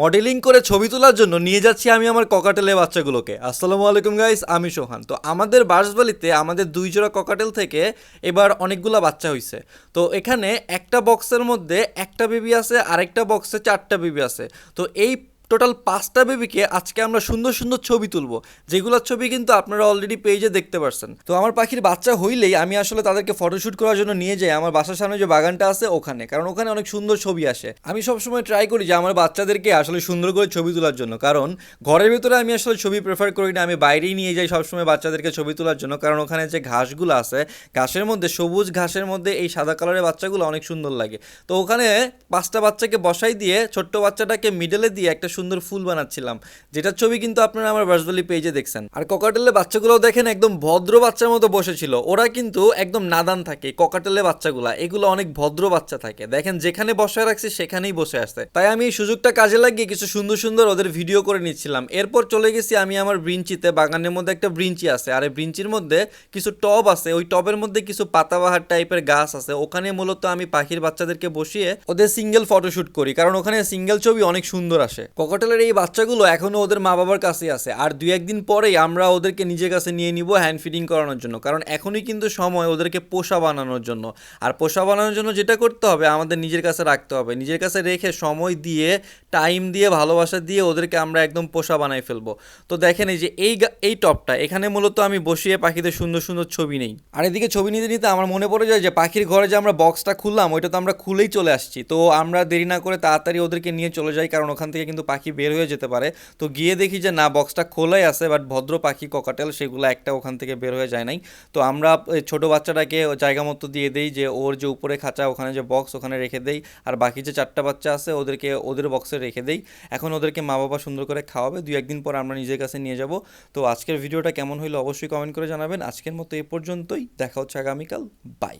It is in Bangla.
মডেলিং করে ছবি তোলার জন্য নিয়ে যাচ্ছি আমি আমার ককাটেলে বাচ্চাগুলোকে। আসসালামু আলাইকুম গাইস আমি সোহান। তো আমাদের বাঁশবালিতে আমাদের দুই জোড়া ককাটেল থেকে এবার অনেকগুলা বাচ্চা হয়েছে তো এখানে একটা বক্সের মধ্যে একটা বেবি আছে, আরেকটা বক্সে চারটা বেবি আছে। তো এই টোটাল পাঁচটা বেবিকে আজকে আমরা সুন্দর সুন্দর ছবি তুলবো যেগুলোর ছবি কিন্তু আপনারা অলরেডি পেজে দেখতে পারছেন। তো আমার পাখির বাচ্চা হইলেই আমি আসলে তাদেরকে ফটোশ্যুট করার জন্য নিয়ে যাই, আমার বাসার সামনে যে বাগানটা আছে ওখানে, কারণ ওখানে অনেক সুন্দর ছবি আসে। আমি সবসময় ট্রাই করি যে আমার বাচ্চাদেরকে আসলে সুন্দর করে ছবি তোলার জন্য, কারণ ঘরের ভিতরে আমি আসলে ছবি প্রেফার করি না, আমি বাইরেই নিয়ে যাই সবসময় বাচ্চাদেরকে ছবি তোলার জন্য, কারণ ওখানে যে ঘাসগুলো আছে, ঘাসের মধ্যে, সবুজ ঘাসের মধ্যে এই সাদা কালারের বাচ্চাগুলো অনেক সুন্দর লাগে। তো ওখানে পাঁচটা বাচ্চাকে বসাই দিয়ে ছোট্ট বাচ্চাটাকে মিডলে দিয়ে একটা সুন্দর ফুল বানাচ্ছিলাম। যেটার ছবি কিন্তু আপনারা আমার ভার্চুয়ালি পেজে দেখছেন। আর ককাটেলের বাচ্চাগুলো দেখেন একদম ভদ্র বাচ্চার মতো বসেছিল ওরা কিন্তু একদম নাদান থাকে ককাটেলের বাচ্চাগুলা। এগুলো অনেক ভদ্র বাচ্চা থাকে। দেখেন, যেখানে বসে রাখছি, সেখানেই বসে আসছে। তাই আমি এই সুযোগটা কাজে লাগিয়ে কিছু সুন্দর সুন্দর ওদের ভিডিও করে নিচ্ছিলাম। এরপর চলে গেছি আমি আমার ব্রিঞ্চিতে। বাগানের মধ্যে একটা ব্রিঞ্চি আছে। আর এই ব্রিঞ্চির মধ্যে কিছু টব আছে। ওই টবের মধ্যে কিছু পাতাবাহার টাইপের গাছ আছে। ওখানে মূলত আমি পাখির বাচ্চাদেরকে বসিয়ে ওদের সিঙ্গেল ফটোশুট করি। কারণ ওখানে সিঙ্গেল ছবি অনেক সুন্দর আসে। ককাটেলের এই বাচ্চাগুলো এখনও ওদের মা বাবার কাছেই আছে। আর দু একদিন পরেই আমরা ওদেরকে নিজের কাছে নিয়ে নিব হ্যান্ড ফিডিং করানোর জন্য। কারণ এখনই কিন্তু সময় ওদেরকে পোষা বানানোর জন্য। আর পোষা বানানোর জন্য যেটা করতে হবে, আমাদের নিজের কাছে রাখতে হবে। নিজের কাছে রেখে সময় দিয়ে টাইম দিয়ে, ভালোবাসা দিয়ে ওদেরকে আমরা একদম পোষা বানাই ফেলব। তো দেখেন এই যে এই এই টপটা, এখানে মূলত আমি বসিয়ে পাখিদের সুন্দর সুন্দর ছবি নেই। আর এদিকে ছবি নিতে নিতে আমার মনে পড়ে যায় যে পাখির ঘরে যে আমরা বক্সটা খুললাম, ওইটা তো আমরা খুলেই চলে আসছি। তো আমরা দেরি না করে তাড়াতাড়ি ওদেরকে নিয়ে চলে যাই, কারণ ওখান থেকে কিন্তু পাখি বের হয়ে যেতে পারে। তো গিয়ে দেখি যে না বক্সটা খোলাই আছে বাট ভদ্র পাখি ককাটেল সেগুলো একটা ওখান থেকে বের হয়ে যায় নাই। তো আমরা ছোট বাচ্চাটাকে জায়গা মতো দিয়ে দেই যে, ওর যে উপরে খাঁচা, ওখানে যে বক্স ওখানে রেখে দেই। আর বাকি যে চারটা বাচ্চা আছে, ওদেরকে, ওদের বক্সে রেখে দেই। এখন ওদেরকে মা বাবা সুন্দর করে খাওয়াবে, দুই একদিন পর আমরা নিজের কাছে নিয়ে যাব। তো আজকের ভিডিওটা কেমন হইল অবশ্যই কমেন্ট করে জানাবেন। আজকের মতো এ পর্যন্তই, দেখা হচ্ছে আগামীকাল বাই